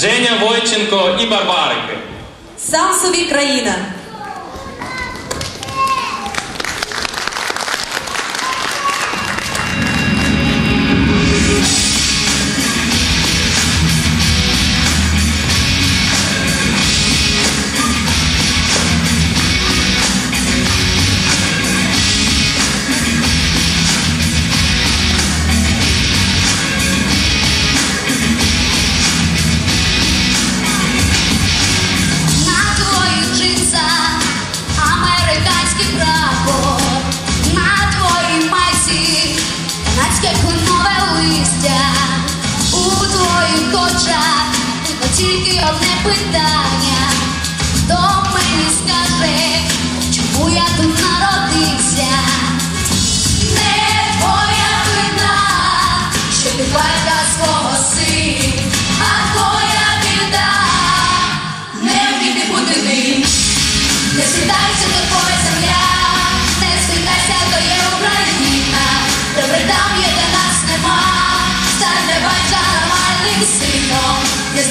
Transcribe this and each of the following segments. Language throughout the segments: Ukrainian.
Женя Войченко і Барбарики. Сам собі країна. очах, бо тільки одне питання.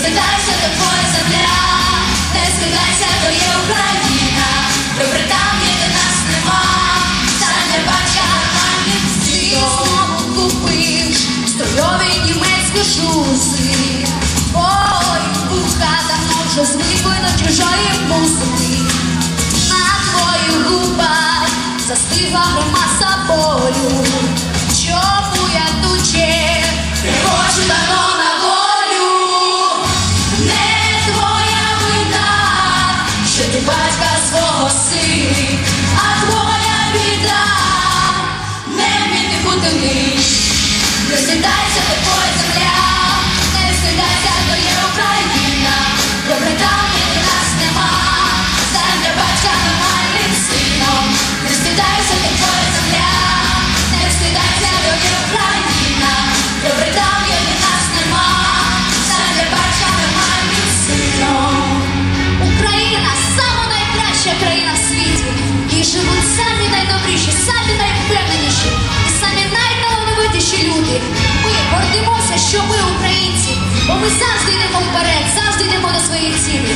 спитайся, то твоя земля, не спитайся, то є Україна, добре до нас нема, та не бача гарманів знову купив Стольові німецькі шуси. Ой, бухата вже звикли до чужої мусики. На твоїх губах застигла громаса болю. Чому я туче? Хочу давно. що ми українці, бо ми завжди йдемо вперед, завжди йдемо до своїх цілей.